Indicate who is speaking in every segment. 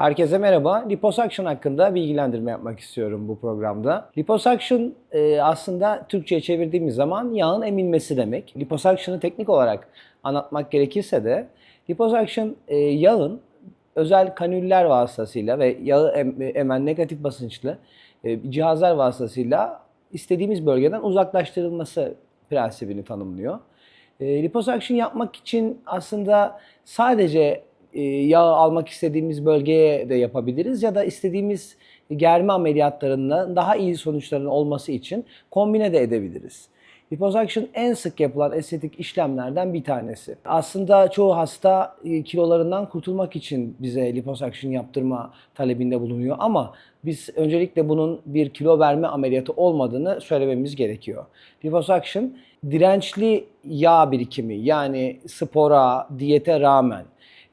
Speaker 1: Herkese merhaba. Liposuction hakkında bilgilendirme yapmak istiyorum bu programda. Liposuction e, aslında Türkçe'ye çevirdiğimiz zaman yağın emilmesi demek. Liposuction'ı teknik olarak anlatmak gerekirse de liposuction e, yağın özel kanüller vasıtasıyla ve yağı em- emen negatif basınçlı e, cihazlar vasıtasıyla istediğimiz bölgeden uzaklaştırılması prensibini tanımlıyor. E, liposuction yapmak için aslında sadece e, yağ almak istediğimiz bölgeye de yapabiliriz ya da istediğimiz germe ameliyatlarında daha iyi sonuçların olması için kombine de edebiliriz. Liposuction en sık yapılan estetik işlemlerden bir tanesi. Aslında çoğu hasta e, kilolarından kurtulmak için bize liposuction yaptırma talebinde bulunuyor ama biz öncelikle bunun bir kilo verme ameliyatı olmadığını söylememiz gerekiyor. Liposuction dirençli yağ birikimi yani spora, diyete rağmen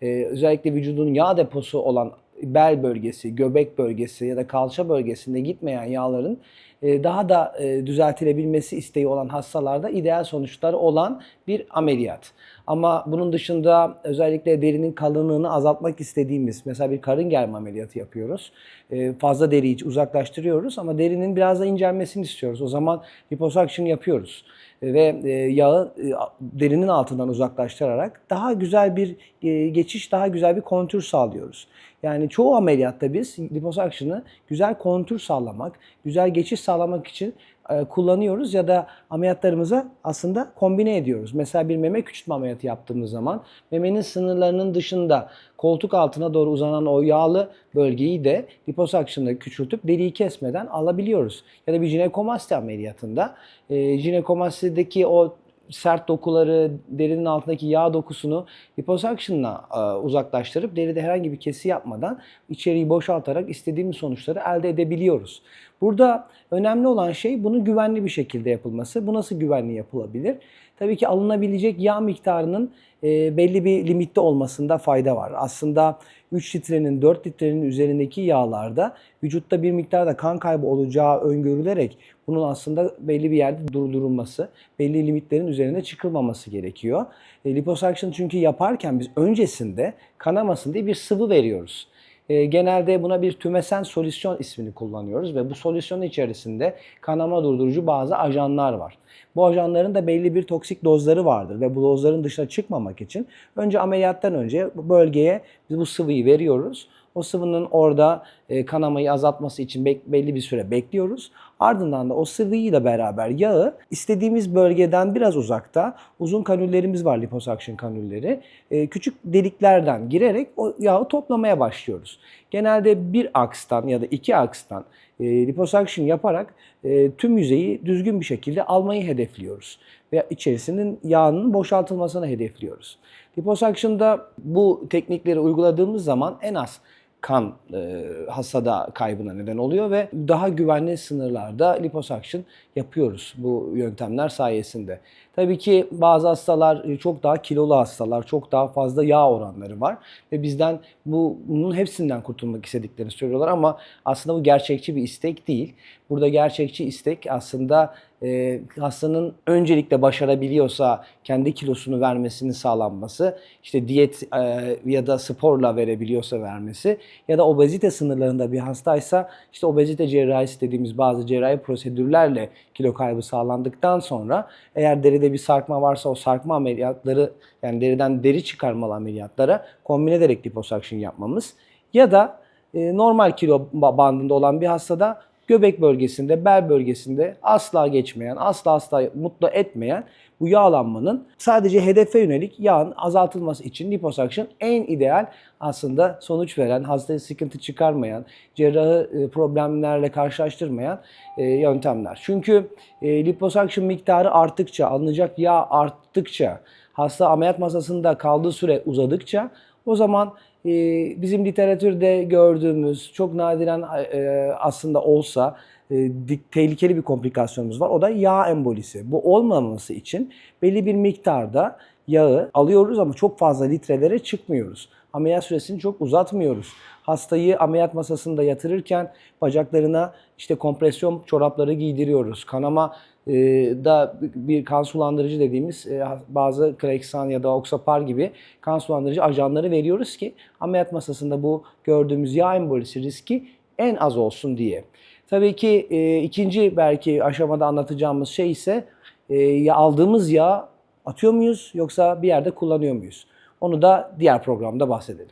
Speaker 1: e, özellikle vücudun yağ deposu olan bel bölgesi, göbek bölgesi ya da kalça bölgesinde gitmeyen yağların e, daha da e, düzeltilebilmesi isteği olan hastalarda ideal sonuçları olan bir ameliyat. Ama bunun dışında özellikle derinin kalınlığını azaltmak istediğimiz mesela bir karın germe ameliyatı yapıyoruz. E, Fazla deriyi uzaklaştırıyoruz ama derinin biraz da incelmesini istiyoruz. O zaman liposuction yapıyoruz ve yağı derinin altından uzaklaştırarak daha güzel bir geçiş, daha güzel bir kontür sağlıyoruz. Yani çoğu ameliyatta biz liposuction'ı güzel kontür sağlamak, güzel geçiş sağlamak için e, kullanıyoruz ya da ameliyatlarımıza aslında kombine ediyoruz. Mesela bir meme küçültme ameliyatı yaptığımız zaman memenin sınırlarının dışında koltuk altına doğru uzanan o yağlı bölgeyi de liposuction'da küçültüp deriyi kesmeden alabiliyoruz. Ya da bir jinekomasti ameliyatında e, jinekomastideki o sert dokuları, derinin altındaki yağ dokusunu liposuction'la e, uzaklaştırıp deride herhangi bir kesi yapmadan içeriği boşaltarak istediğimiz sonuçları elde edebiliyoruz. Burada önemli olan şey bunun güvenli bir şekilde yapılması. Bu nasıl güvenli yapılabilir? Tabii ki alınabilecek yağ miktarının e, belli bir limitte olmasında fayda var. Aslında 3 litrenin 4 litrenin üzerindeki yağlarda vücutta bir miktarda kan kaybı olacağı öngörülerek bunun aslında belli bir yerde durdurulması, belli limitlerin üzerine çıkılmaması gerekiyor. E, liposuction çünkü yaparken biz öncesinde kanamasın diye bir sıvı veriyoruz. E, genelde buna bir tümesen solüsyon ismini kullanıyoruz ve bu solüsyonun içerisinde kanama durdurucu bazı ajanlar var. Bu ajanların da belli bir toksik dozları vardır ve bu dozların dışına çıkmamak için önce ameliyattan önce bölgeye bu sıvıyı veriyoruz. O sıvının orada e, kanamayı azaltması için belli bir süre bekliyoruz. Ardından da o sıvıyla beraber yağı istediğimiz bölgeden biraz uzakta uzun kanüllerimiz var liposuction kanülleri. E, küçük deliklerden girerek o yağı toplamaya başlıyoruz. Genelde bir akstan ya da iki akstan e, liposuction yaparak e, tüm yüzeyi düzgün bir şekilde almayı hedefliyoruz. Ve içerisinin yağının boşaltılmasını hedefliyoruz. Liposuction'da bu teknikleri uyguladığımız zaman en az kan e, hastada kaybına neden oluyor ve daha güvenli sınırlarda liposuction yapıyoruz bu yöntemler sayesinde. Tabii ki bazı hastalar e, çok daha kilolu hastalar, çok daha fazla yağ oranları var ve bizden bu bunun hepsinden kurtulmak istediklerini söylüyorlar ama aslında bu gerçekçi bir istek değil. Burada gerçekçi istek aslında e, hastanın öncelikle başarabiliyorsa kendi kilosunu vermesinin sağlanması, işte diyet e, ya da sporla verebiliyorsa vermesi ya da obezite sınırlarında bir hastaysa işte obezite cerrahisi dediğimiz bazı cerrahi prosedürlerle kilo kaybı sağlandıktan sonra eğer deride bir sarkma varsa o sarkma ameliyatları yani deriden deri çıkarmalı ameliyatlara kombine ederek liposuction yapmamız ya da e, normal kilo ba- bandında olan bir hastada göbek bölgesinde, bel bölgesinde asla geçmeyen, asla asla mutlu etmeyen bu yağlanmanın sadece hedefe yönelik yağın azaltılması için liposuction en ideal aslında sonuç veren, hastaya sıkıntı çıkarmayan, cerrahı e, problemlerle karşılaştırmayan e, yöntemler. Çünkü e, liposuction miktarı arttıkça, alınacak yağ arttıkça, hasta ameliyat masasında kaldığı süre uzadıkça o zaman bizim literatürde gördüğümüz çok nadiren aslında olsa e, tehlikeli bir komplikasyonumuz var. O da yağ embolisi. Bu olmaması için belli bir miktarda yağı alıyoruz ama çok fazla litrelere çıkmıyoruz. Ameliyat süresini çok uzatmıyoruz. Hastayı ameliyat masasında yatırırken bacaklarına işte kompresyon çorapları giydiriyoruz. Kanama e, da bir kan sulandırıcı dediğimiz e, bazı Klexan ya da Oxapar gibi kan sulandırıcı ajanları veriyoruz ki ameliyat masasında bu gördüğümüz yağ embolisi riski en az olsun diye. Tabii ki e, ikinci belki aşamada anlatacağımız şey ise e, aldığımız yağ atıyor muyuz yoksa bir yerde kullanıyor muyuz? Onu da diğer programda bahsedelim.